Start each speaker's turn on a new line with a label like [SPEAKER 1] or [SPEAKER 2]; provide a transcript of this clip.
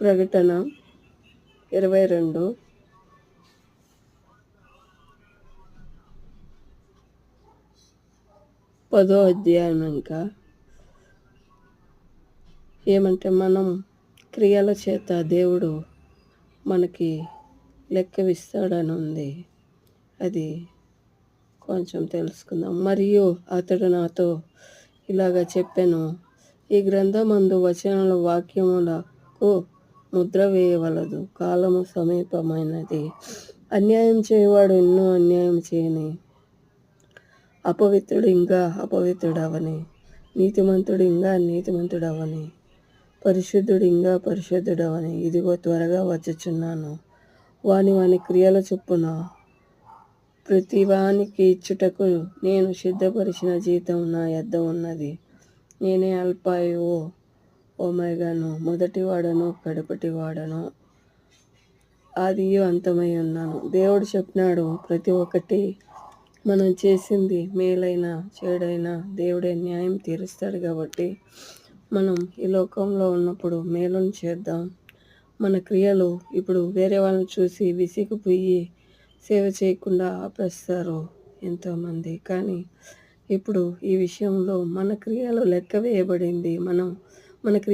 [SPEAKER 1] ప్రకటన ఇరవై రెండు. పదో అధ్యాయం ఇంకా. ఏమంటే మనం క్రియల చేత దేవుడు మనకి లెక్కవిస్తాడని ఉంది. అది కొంచెం తెలుసుకుందాం. మరియు అతడు నాతో ఇలాగ చెప్పాను. ఈ గ్రంథమందు వచనముల వాక్యములకు ముద్ర వేయవలదు. కాలము సమీపమైనది. అన్యాయం చేయవాడు ఎన్నో అన్యాయం చేయని. అపవిత్రుడు ఇంకా అపవిత్రుడవని. నీతిమంతుడు ఇంకా నీతిమంతుడవని. పరిశుద్ధుడు ఇంకా పరిశుద్ధుడవని. ఇదిగో త్వరగా వచ్చుచున్నాను. వాని వాని క్రియల చొప్పున ప్రతి వానికి ఇచ్చుటకు నేను సిద్ధపరిచిన జీతం నా ఎద్ద ఉన్నది. నేనే అల్పాయో ఓమేగాను మొదటి వాడను కడపటి వాడను అది అంతమై ఉన్నాను. దేవుడు చెప్పినాడు ప్రతి ఒక్కటి మనం చేసింది మేలైనా చెడైనా దేవుడే న్యాయం తీరుస్తాడు కాబట్టి మనం ఈ లోకంలో ఉన్నప్పుడు మేలును చేద్దాం. మన క్రియలు ఇప్పుడు వేరే వాళ్ళని చూసి విసిగిపోయి సేవ చేయకుండా ఆపేస్తారు ఎంతోమంది. కానీ ఇప్పుడు ఈ విషయంలో మన క్రియలు లెక్క వేయబడింది. మనం మన క్రియ